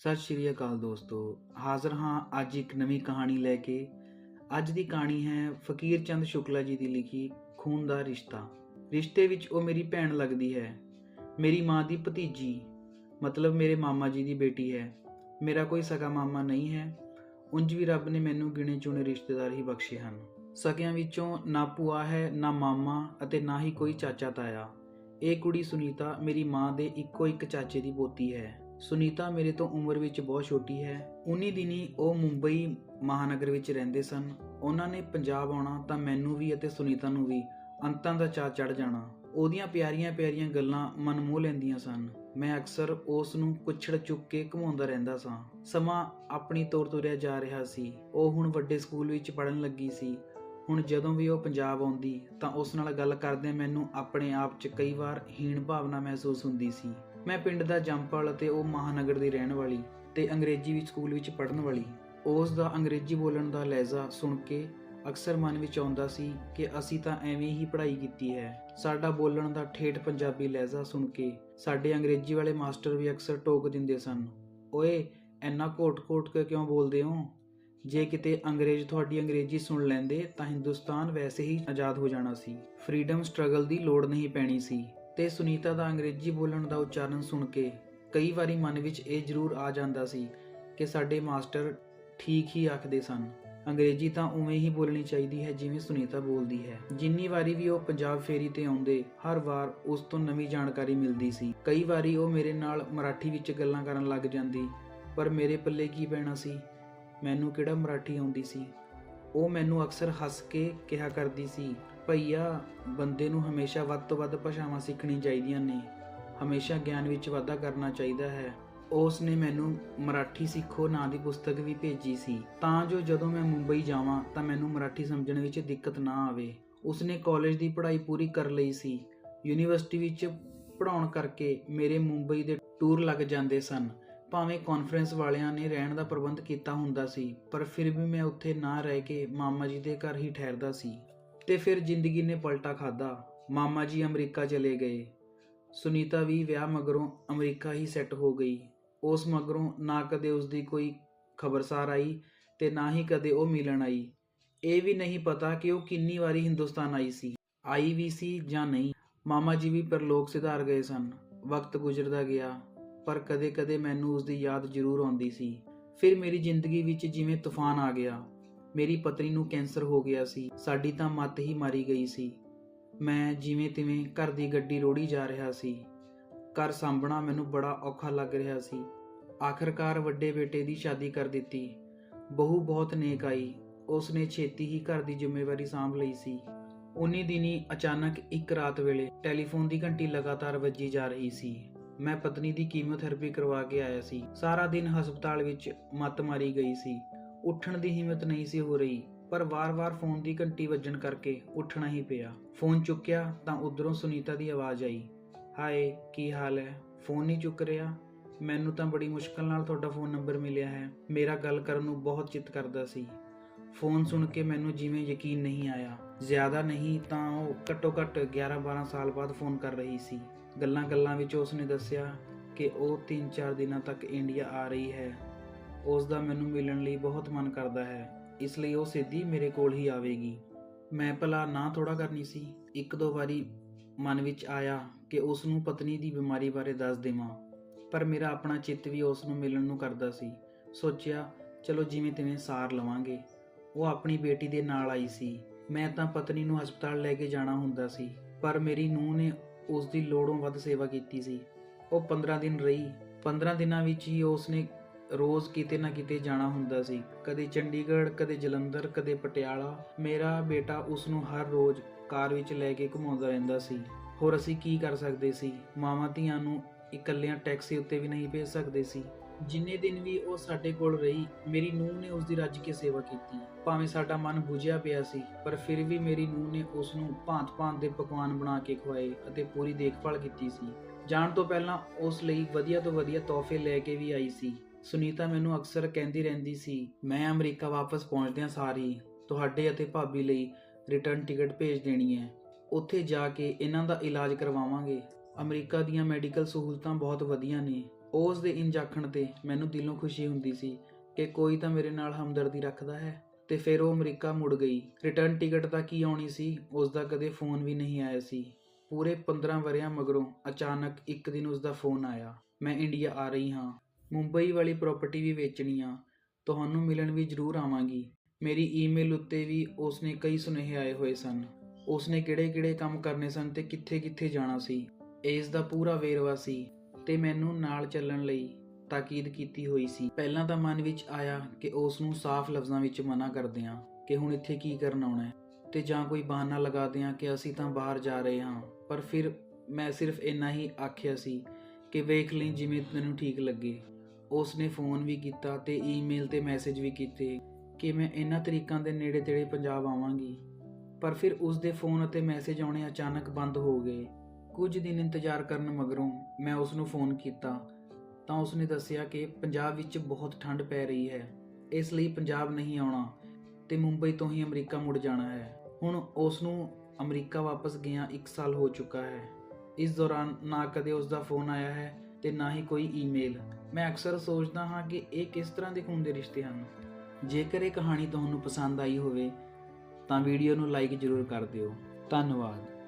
ਸਤਿ ਸ਼੍ਰੀ ਅਕਾਲ ਦੋਸਤੋ। ਹਾਜ਼ਰ ਹਾਂ ਅੱਜ ਇੱਕ ਨਵੀਂ ਕਹਾਣੀ ਲੈ ਕੇ। ਅੱਜ ਦੀ ਕਹਾਣੀ ਹੈ ਫਕੀਰ ਚੰਦ ਸ਼ੁਕਲਾ ਜੀ ਦੀ ਲਿਖੀ ਖੂਨ ਦਾ ਰਿਸ਼ਤਾ। ਰਿਸ਼ਤੇ ਵਿੱਚ ਉਹ ਮੇਰੀ ਭੈਣ ਲੱਗਦੀ ਹੈ। ਮੇਰੀ ਮਾਂ ਦੀ ਭਤੀਜੀ, ਮਤਲਬ ਮੇਰੇ ਮਾਮਾ ਜੀ ਦੀ ਬੇਟੀ ਹੈ। ਮੇਰਾ ਕੋਈ ਸਕਾ ਮਾਮਾ ਨਹੀਂ ਹੈ। ਉਂਝ ਵੀ ਰੱਬ ਨੇ ਮੈਨੂੰ ਗਿਣੇ ਚੁਣੇ ਰਿਸ਼ਤੇਦਾਰ ਹੀ ਬਖਸ਼ੇ ਹਨ। ਸਕਿਆਂ ਵਿੱਚੋਂ ਨਾ ਭੂਆ ਹੈ, ਨਾ ਮਾਮਾ ਅਤੇ ਨਾ ਹੀ ਕੋਈ ਚਾਚਾ ਤਾਇਆ। ਇਹ ਕੁੜੀ ਸੁਨੀਤਾ ਮੇਰੀ ਮਾਂ ਦੇ ਇੱਕੋ ਇੱਕ ਚਾਚੇ ਦੀ ਪੋਤੀ ਹੈ। ਸੁਨੀਤਾ ਮੇਰੇ ਤੋਂ ਉਮਰ ਵਿੱਚ ਬਹੁਤ ਛੋਟੀ ਹੈ। ਉਨੀ ਦਿਨੀ ਉਹ ਮੁੰਬਈ ਮਹਾਨਗਰ ਵਿੱਚ ਰਹਿੰਦੇ ਸਨ। ਉਹਨਾਂ ਨੇ ਪੰਜਾਬ ਆਉਣਾ ਤਾਂ ਮੈਨੂੰ ਵੀ ਅਤੇ ਸੁਨੀਤਾ ਨੂੰ ਵੀ, ਅੰਤਾਂ ਦਾ ਚਾਅ ਚੜ ਜਾਣਾ। ਉਹਦੀਆਂ ਪਿਆਰੀਆਂ ਪਿਆਰੀਆਂ ਗੱਲਾਂ ਮਨ ਮੋਹ ਲੈਂਦੀਆਂ ਸਨ। ਮੈਂ ਅਕਸਰ ਉਸ ਨੂੰ ਕੁੱਛੜ ਚੁੱਕ ਕੇ ਘੁਮਾਉਂਦਾ ਰਹਿੰਦਾ ਸਾਂ। ਸਮਾਂ ਆਪਣੀ ਤੋਰ ਤੁਰਿਆ ਜਾ ਰਿਹਾ ਸੀ। ਉਹ ਹੁਣ ਵੱਡੇ ਸਕੂਲ ਵਿੱਚ ਪੜ੍ਹਨ ਲੱਗੀ ਸੀ। ਹੁਣ ਜਦੋਂ ਵੀ ਉਹ ਪੰਜਾਬ ਆਉਂਦੀ ਤਾਂ ਉਸ ਨਾਲ ਗੱਲ ਕਰਦਿਆਂ ਮੈਨੂੰ ਆਪਣੇ ਆਪ 'ਚ ਕਈ ਵਾਰ ਹੀਣ ਭਾਵਨਾ ਮਹਿਸੂਸ ਹੁੰਦੀ ਸੀ। ਮੈਂ ਪਿੰਡ ਦਾ ਜੰਪਲ ਅਤੇ ਉਹ ਮਹਾਨਗਰ ਦੀ ਰਹਿਣ ਵਾਲੀ ਤੇ ਅੰਗਰੇਜ਼ੀ ਵਿੱਚ ਸਕੂਲ ਵਿੱਚ ਪੜ੍ਹਨ ਵਾਲੀ। ਉਸ ਦਾ ਅੰਗਰੇਜ਼ੀ ਬੋਲਣ ਦਾ ਲਹਿਜ਼ਾ ਸੁਣ ਕੇ ਅਕਸਰ ਮਨ ਵਿੱਚ ਆਉਂਦਾ ਸੀ ਕਿ ਅਸੀਂ ਤਾਂ ਐਵੇਂ ਹੀ ਪੜ੍ਹਾਈ ਕੀਤੀ ਹੈ। ਸਾਡਾ ਬੋਲਣ ਦਾ ਠੇਠ ਪੰਜਾਬੀ ਲਹਿਜ਼ਾ ਸੁਣ ਕੇ ਸਾਡੇ ਅੰਗਰੇਜ਼ੀ ਵਾਲੇ ਮਾਸਟਰ ਵੀ ਅਕਸਰ ਟੋਕ ਦਿੰਦੇ ਸਨ। ਓਏ ਐਨਾ ਘੋਟ-ਘੋਟ ਕੇ ਕਿਉਂ ਬੋਲਦੇ ਹੋ? ਜੇ ਕਿਤੇ ਅੰਗਰੇਜ਼ ਤੁਹਾਡੀ ਅੰਗਰੇਜ਼ੀ ਸੁਣ ਲੈਂਦੇ ਤਾਂ ਹਿੰਦੁਸਤਾਨ ਵੈਸੇ ਹੀ ਆਜ਼ਾਦ ਹੋ ਜਾਣਾ ਸੀ। ਫਰੀडम ਸਟਰਗਲ ਦੀ ਲੋੜ ਨਹੀਂ ਪੈਣੀ ਸੀ। ਤੇ ਸੁਨੀਤਾ ਦਾ ਅੰਗਰੇਜ਼ੀ ਬੋਲਣ ਦਾ ਉਚਾਰਨ ਸੁਣ ਕੇ ਕਈ ਵਾਰੀ ਮਨ ਵਿੱਚ ਇਹ ਜ਼ਰੂਰ ਆ ਜਾਂਦਾ ਸੀ ਕਿ ਸਾਡੇ ਮਾਸਟਰ ਠੀਕ ਹੀ ਆਖਦੇ ਸਨ। ਅੰਗਰੇਜ਼ੀ ਤਾਂ ਉਵੇਂ ਹੀ ਬੋਲਣੀ ਚਾਹੀਦੀ ਹੈ ਜਿਵੇਂ ਸੁਨੀਤਾ ਬੋਲਦੀ ਹੈ। ਜਿੰਨੀ ਵਾਰੀ ਵੀ ਉਹ ਪੰਜਾਬ ਫੇਰੀ ਤੇ ਆਉਂਦੇ, ਹਰ ਵਾਰ ਉਸ ਤੋਂ ਨਵੀਂ ਜਾਣਕਾਰੀ ਮਿਲਦੀ ਸੀ। ਕਈ ਵਾਰੀ ਉਹ ਮੇਰੇ ਨਾਲ ਮਰਾਠੀ ਵਿੱਚ ਗੱਲਾਂ ਕਰਨ ਲੱਗ ਜਾਂਦੀ, ਪਰ ਮੇਰੇ ਪੱਲੇ ਕੀ ਪੈਣਾ ਸੀ? ਮੈਨੂੰ ਕਿਹੜਾ ਮਰਾਠੀ ਆਉਂਦੀ ਸੀ? ਉਹ ਮੈਨੂੰ ਅਕਸਰ ਹੱਸ ਕੇ ਕਿਹਾ ਕਰਦੀ ਸੀ ਭਈਆ, ਬੰਦੇ ਨੂੰ ਹਮੇਸ਼ਾ ਵੱਧ ਤੋਂ ਵੱਧ ਭਾਸ਼ਾਵਾਂ ਸਿੱਖਣੀ ਚਾਹੀਦੀਆਂ ਨੇ। ਹਮੇਸ਼ਾ ਗਿਆਨ ਵਿੱਚ ਵਾਧਾ ਕਰਨਾ ਚਾਹੀਦਾ ਹੈ। ਉਸ ਨੇ ਮੈਨੂੰ ਮਰਾਠੀ ਸਿੱਖੋ ਨਾਂ ਦੀ ਪੁਸਤਕ ਵੀ ਭੇਜੀ ਸੀ। ਤਾਂ ਜੋ ਜਦੋਂ ਮੈਂ ਮੁੰਬਈ ਜਾਵਾਂ, ਤਾਂ ਮੈਨੂੰ ਮਰਾਠੀ ਸਮਝਣ ਵਿੱਚ ਦਿੱਕਤ ਨਾ ਆਵੇ। ਉਸਨੇ ਕਾਲਜ ਦੀ ਪੜ੍ਹਾਈ ਪੂਰੀ ਕਰ ਲਈ ਸੀ। ਯੂਨੀਵਰਸਿਟੀ ਵਿੱਚ ਪੜ੍ਹਾਉਣ ਕਰਕੇ ਮੇਰੇ ਮੁੰਬਈ ਦੇ ਟੂਰ ਲੱਗ ਜਾਂਦੇ ਸਨ। ਭਾਵੇਂ ਕਾਨਫਰੰਸ ਵਾਲਿਆਂ ਨੇ ਰਹਿਣ ਦਾ ਪ੍ਰਬੰਧ ਕੀਤਾ ਹੁੰਦਾ ਸੀ, ਪਰ ਫਿਰ ਵੀ ਮੈਂ ਉੱਥੇ ਨਾ ਰਹਿ ਕੇ ਮਾਮਾ ਜੀ ਦੇ ਘਰ ਹੀ ਠਹਿਰਦਾ ਸੀ। ਤੇ ਫਿਰ ਜ਼ਿੰਦਗੀ ਨੇ ਪਲਟਾ ਖਾਦਾ ਮਾਮਾ ਜੀ ਅਮਰੀਕਾ ਚਲੇ ਗਏ। ਸੁਨੀਤਾ ਵੀ ਵਿਆਹ ਮਗਰੋਂ ਅਮਰੀਕਾ ਹੀ ਸੈੱਟ ਹੋ ਗਈ। ਉਸ ਮਗਰੋਂ ਨਾ ਕਦੇ ਉਸ ਦੀ ਕੋਈ ਖਬਰਸਾਰ ਆਈ ਤੇ ਨਾ ਹੀ ਕਦੇ ਉਹ ਮਿਲਣ ਆਈ। ਇਹ ਵੀ ਨਹੀਂ ਪਤਾ ਕਿ ਉਹ ਕਿੰਨੀ ਵਾਰੀ ਹਿੰਦੁਸਤਾਨ ਆਈ ਸੀ, ਆਈ ਵੀ ਸੀ ਜਾਂ ਨਹੀਂ। ਮਾਮਾ ਜੀ ਵੀ ਪਰਲੋਕ ਸਿਧਾਰ ਗਏ ਸਨ। ਵਕਤ ਗੁਜ਼ਰਦਾ ਗਿਆ, ਪਰ ਕਦੇ-ਕਦੇ ਮੈਨੂੰ ਉਸ ਦੀ ਯਾਦ ਜ਼ਰੂਰ ਆਉਂਦੀ ਸੀ। ਫਿਰ ਮੇਰੀ ਜ਼ਿੰਦਗੀ ਵਿੱਚ ਜਿਵੇਂ ਤੂਫਾਨ ਆ ਗਿਆ। ਮੇਰੀ ਪਤਨੀ ਨੂੰ ਕੈਂਸਰ ਹੋ ਗਿਆ ਸੀ, ਸਾਡੀ ਤਾਂ ਮੱਤ ਹੀ ਮਾਰੀ ਗਈ ਸੀ। ਮੈਂ ਜਿਵੇਂ ਤਿਵੇਂ ਘਰ ਦੀ ਗੱਡੀ ਰੋੜੀ ਜਾ ਰਿਹਾ ਸੀ। ਘਰ ਸਾਂਭਣਾ ਮੈਨੂੰ ਬੜਾ ਔਖਾ ਲੱਗ ਰਿਹਾ ਸੀ। ਆਖਰਕਾਰ ਵੱਡੇ ਬੇਟੇ ਦੀ ਸ਼ਾਦੀ ਕਰ ਦਿੱਤੀ। ਬਹੂ ਬਹੁਤ ਨੇਕ ਆਈ। ਉਸ ਨੇ ਛੇਤੀ ਹੀ ਘਰ ਦੀ ਜ਼ਿੰਮੇਵਾਰੀ ਸਾਂਭ ਲਈ ਸੀ। ਉਨੀ ਦਿਨੀ ਅਚਾਨਕ ਇੱਕ ਰਾਤ ਵੇਲੇ ਟੈਲੀਫੋਨ ਦੀ ਘੰਟੀ ਲਗਾਤਾਰ ਵੱਜੀ ਜਾ ਰਹੀ ਸੀ। ਮੈਂ ਪਤਨੀ ਦੀ ਕੀਮੋਥੈਰੇਪੀ ਕਰਵਾ ਕੇ ਆਇਆ ਸੀ। ਸਾਰਾ ਦਿਨ ਹਸਪਤਾਲ ਵਿੱਚ ਮੱਤ ਮਾਰੀ ਗਈ ਸੀ। ਉੱਠਣ ਦੀ ਹਿੰਮਤ ਨਹੀਂ ਸੀ ਹੋ ਰਹੀ, ਪਰ ਵਾਰ-ਵਾਰ ਫੋਨ ਦੀ ਘੰਟੀ ਵੱਜਣ ਕਰਕੇ ਉੱਠਣਾ ਹੀ ਪਿਆ। ਫੋਨ ਚੁੱਕਿਆ ਤਾਂ ਉਧਰੋਂ ਸੁਨੀਤਾ ਦੀ ਆਵਾਜ਼ ਆਈ। ਹਾਏ, ਕੀ ਹਾਲ ਹੈ? ਫੋਨ ਨਹੀਂ ਚੁੱਕ ਰਿਹਾ? ਮੈਨੂੰ ਤਾਂ ਬੜੀ ਮੁਸ਼ਕਲ ਨਾਲ ਤੁਹਾਡਾ ਫੋਨ ਨੰਬਰ ਮਿਲਿਆ ਹੈ। ਮੇਰਾ ਗੱਲ ਕਰਨ ਨੂੰ ਬਹੁਤ ਚਿੱਤ ਕਰਦਾ ਸੀ। ਫੋਨ ਸੁਣ ਕੇ ਮੈਨੂੰ ਜਿਵੇਂ ਯਕੀਨ ਨਹੀਂ ਆਇਆ। ਜ਼ਿਆਦਾ ਨਹੀਂ ਤਾਂ ਉਹ ਘੱਟੋ ਘੱਟ 11-12 ਸਾਲ ਬਾਅਦ ਫੋਨ ਕਰ ਰਹੀ ਸੀ। ਗੱਲਾਂ-ਗੱਲਾਂ ਵਿੱਚ ਉਸਨੇ ਦੱਸਿਆ ਕਿ ਉਹ 3-4 ਦਿਨਾਂ ਤੱਕ ਇੰਡੀਆ ਆ ਰਹੀ ਹੈ। ਉਸ ਦਾ ਮੈਨੂੰ ਮਿਲਣ ਲਈ ਬਹੁਤ ਮਨ ਕਰਦਾ ਹੈ। ਇਸ ਲਈ ਉਹ ਸਿੱਧੀ ਮੇਰੇ ਕੋਲ ਹੀ ਆਵੇਗੀ। ਮੈਂ ਭਲਾ ਨਾ ਥੋੜਾ ਕਰਨੀ ਸੀ। ਇੱਕ ਦੋ ਵਾਰੀ ਮਨ ਵਿੱਚ ਆਇਆ ਕਿ ਉਸ ਨੂੰ ਪਤਨੀ ਦੀ ਬਿਮਾਰੀ ਬਾਰੇ ਦੱਸ ਦੇਵਾਂ। ਪਰ ਮੇਰਾ ਆਪਣਾ ਚਿੱਤ ਵੀ ਉਸ ਨੂੰ ਮਿਲਣ ਨੂੰ ਕਰਦਾ ਸੀ। ਸੋਚਿਆ, ਚਲੋ ਜਿਵੇਂ ਤਿਵੇਂ ਸਾਰ ਲਵਾਂਗੇ। ਉਹ ਆਪਣੀ ਬੇਟੀ ਦੇ ਨਾਲ ਆਈ ਸੀ। ਮੈਂ ਤਾਂ ਪਤਨੀ ਨੂੰ ਹਸਪਤਾਲ ਲੈ ਕੇ ਜਾਣਾ ਹੁੰਦਾ ਸੀ, ਪਰ ਮੇਰੀ ਨੂੰਹ ਨੇ ਉਸ ਦੀ ਲੋੜੋਂ ਵੱਧ ਸੇਵਾ ਕੀਤੀ ਸੀ। ਉਹ 15 ਦਿਨ ਰਹੀ। 15 ਦਿਨਾਂ ਵਿੱਚ ਹੀ ਉਸ ਨੇ ਰੋਜ਼ ਕਿਤੇ ਨਾ ਕਿਤੇ ਜਾਣਾ ਹੁੰਦਾ ਸੀ। ਕਦੇ ਚੰਡੀਗੜ੍ਹ, ਕਦੇ ਜਲੰਧਰ, ਕਦੇ ਪਟਿਆਲਾ। ਮੇਰਾ ਬੇਟਾ ਉਸ ਨੂੰ ਹਰ ਰੋਜ਼ ਕਾਰ ਵਿੱਚ ਲੈ ਕੇ ਘੁਮਾਉਂਦਾ ਰਹਿੰਦਾ ਸੀ। ਹੋਰ ਅਸੀਂ ਕੀ ਕਰ ਸਕਦੇ ਸੀ? ਮਾਵਾਂ ਧੀਆਂ ਨੂੰ ਇਕੱਲਿਆਂ ਟੈਕਸੀ ਉੱਤੇ ਵੀ ਨਹੀਂ ਭੇਜ ਸਕਦੇ ਸੀ। ਜਿੰਨੇ ਦਿਨ ਵੀ ਉਹ ਸਾਡੇ ਕੋਲ ਰਹੀ, ਮੇਰੀ ਨੂੰਹ ਨੇ ਉਸ ਦੀ ਰੱਜ ਕੇ ਸੇਵਾ ਕੀਤੀ। ਭਾਵੇਂ ਸਾਡਾ ਮਨ ਬੁਝਿਆ ਪਿਆ ਸੀ, ਪਰ ਫਿਰ ਵੀ ਮੇਰੀ ਨੂੰਹ ਨੇ ਉਸ ਨੂੰ ਭਾਂਤ-ਭਾਂਤ ਦੇ ਪਕਵਾਨ ਬਣਾ ਕੇ ਖਵਾਏ ਅਤੇ ਪੂਰੀ ਦੇਖਭਾਲ ਕੀਤੀ ਸੀ। ਜਾਣ ਤੋਂ ਪਹਿਲਾਂ ਉਸ ਲਈ ਵਧੀਆ ਤੋਂ ਵਧੀਆ ਤੋਹਫੇ ਲੈ ਕੇ ਵੀ ਆਈ ਸੀ। ਸੁਨੀਤਾ ਮੈਨੂੰ ਅਕਸਰ ਕਹਿੰਦੀ ਰਹਿੰਦੀ ਸੀ, ਮੈਂ ਅਮਰੀਕਾ ਵਾਪਸ ਪਹੁੰਚਦਿਆਂ ਸਾਰੀ ਤੁਹਾਡੇ ਅਤੇ ਭਾਬੀ ਲਈ ਰਿਟਰਨ ਟਿਕਟ ਭੇਜ ਦੇਣੀ ਹੈ। ਉੱਥੇ ਜਾ ਕੇ ਇਹਨਾਂ ਦਾ ਇਲਾਜ ਕਰਵਾਵਾਂਗੇ। ਅਮਰੀਕਾ ਦੀਆਂ ਮੈਡੀਕਲ ਸਹੂਲਤਾਂ ਬਹੁਤ ਵਧੀਆ ਨੇ। ਉਸ ਦੇ ਇੰਜ ਆਖਣ ਤੇ ਮੈਨੂੰ ਦਿਲੋਂ ਖੁਸ਼ੀ ਹੁੰਦੀ ਸੀ ਕਿ ਕੋਈ ਤਾਂ ਮੇਰੇ ਨਾਲ ਹਮਦਰਦੀ ਰੱਖਦਾ ਹੈ ਤੇ ਫਿਰ ਉਹ ਅਮਰੀਕਾ ਮੁੜ ਗਈ। ਰਿਟਰਨ ਟਿਕਟ ਤਾਂ ਕੀ ਆਉਣੀ ਸੀ, ਉਸ ਦਾ ਕਦੇ ਫੋਨ ਵੀ ਨਹੀਂ ਆਇਆ ਸੀ। ਪੂਰੇ 15 ਵਰਿਆਂ ਮਗਰੋਂ ਅਚਾਨਕ ਇੱਕ ਦਿਨ ਉਸ ਦਾ ਫੋਨ ਆਇਆ। ਮੈਂ ਇੰਡੀਆ ਆ ਰਹੀ ਹਾਂ। ਮੁੰਬਈ ਵਾਲੀ ਪ੍ਰਾਪਰਟੀ ਵੀ ਵੇਚਣੀ ਆ। ਤੁਹਾਨੂੰ ਮਿਲਣ ਵੀ ਜ਼ਰੂਰ ਆਵਾਂਗੀ। ਮੇਰੀ ਈਮੇਲ ਉੱਤੇ ਵੀ ਉਸਨੇ ਕਈ ਸੁਨੇਹੇ ਆਏ ਹੋਏ ਸਨ। ਉਸਨੇ ਕਿਹੜੇ-ਕਿਹੜੇ ਕੰਮ ਕਰਨੇ ਸਨ ਤੇ ਕਿੱਥੇ-ਕਿੱਥੇ ਜਾਣਾ ਸੀ। ਇਸ ਦਾ ਪੂਰਾ ਵੇਰਵਾ ਸੀ ਤੇ ਮੈਨੂੰ ਨਾਲ ਚੱਲਣ ਲਈ ਤਾਕੀਦ ਕੀਤੀ ਹੋਈ ਸੀ। ਪਹਿਲਾਂ ਤਾਂ ਮਨ ਵਿੱਚ ਆਇਆ ਕਿ ਉਸ ਨੂੰ ਸਾਫ਼ ਲਫ਼ਜ਼ਾਂ ਵਿੱਚ ਮਨਾ ਕਰਦੇ ਹਾਂ ਕਿ ਹੁਣ ਇੱਥੇ ਕੀ ਕਰਨ ਆਉਣਾ ਹੈ ਤੇ ਜਾਂ ਕੋਈ ਬਹਾਨਾ ਲਗਾ ਦਿਆਂ ਕਿ ਅਸੀਂ ਤਾਂ ਬਾਹਰ ਜਾ ਰਹੇ ਹਾਂ। ਪਰ ਫਿਰ ਮੈਂ ਸਿਰਫ ਇੰਨਾ ਹੀ ਆਖਿਆ ਸੀ ਕਿ ਵੇਖ ਲਈ ਜਿਵੇਂ ਤੈਨੂੰ ਠੀਕ ਲੱਗੇ। ਉਸ ਨੇ ਫੋਨ ਵੀ ਕੀਤਾ ਤੇ ਈਮੇਲ ਤੇ ਮੈਸੇਜ ਵੀ ਕੀਤੇ ਕਿ ਮੈਂ ਇਹਨਾਂ ਤਰੀਕਾਂ ਦੇ ਨੇੜੇ ਤੇੜੇ ਪੰਜਾਬ ਆਵਾਂਗੀ। ਪਰ ਫਿਰ ਉਸ ਦੇ ਫੋਨ ਅਤੇ ਮੈਸੇਜ ਆਉਣੇ ਅਚਾਨਕ ਬੰਦ ਹੋ ਗਏ। ਕੁਝ ਦਿਨ ਇੰਤਜ਼ਾਰ ਕਰਨ ਮਗਰੋਂ ਮੈਂ ਉਸ ਨੂੰ ਫੋਨ ਕੀਤਾ। ਤਾਂ ਉਸ ਨੇ ਦੱਸਿਆ ਕਿ ਪੰਜਾਬ ਵਿੱਚ ਬਹੁਤ ਠੰਡ ਪੈ ਰਹੀ ਹੈ। ਇਸ ਲਈ ਪੰਜਾਬ ਨਹੀਂ ਆਉਣਾ ਤੇ ਮੁੰਬਈ ਤੋਂ ਹੀ ਅਮਰੀਕਾ ਮੁੜ ਜਾਣਾ ਹੈ। ਹੁਣ ਉਸ ਨੂੰ ਅਮਰੀਕਾ ਵਾਪਸ ਗਿਆ 1 ਸਾਲ ਹੋ ਚੁੱਕਾ ਹੈ। ਇਸ ਦੌਰਾਨ ਨਾ ਕਦੇ ਉਸ ਦਾ ਫੋਨ ਆਇਆ ਹੈ ਤੇ ਨਾ ਹੀ ਕੋਈ ਈਮੇਲ ਮੈਂ ਅਕਸਰ ਸੋਚਦਾ ਹਾਂ ਕਿ ਇਹ ਕਿਸ ਤਰ੍ਹਾਂ ਦੇ ਖੂਨ ਦੇ ਰਿਸ਼ਤੇ ਹਨ। ਜੇਕਰ ਇਹ ਕਹਾਣੀ ਤੁਹਾਨੂੰ ਪਸੰਦ ਆਈ ਹੋਵੇ, ਤਾਂ ਵੀਡੀਓ ਨੂੰ ਲਾਈਕ ਜ਼ਰੂਰ ਕਰ ਦਿਓ। ਧੰਨਵਾਦ।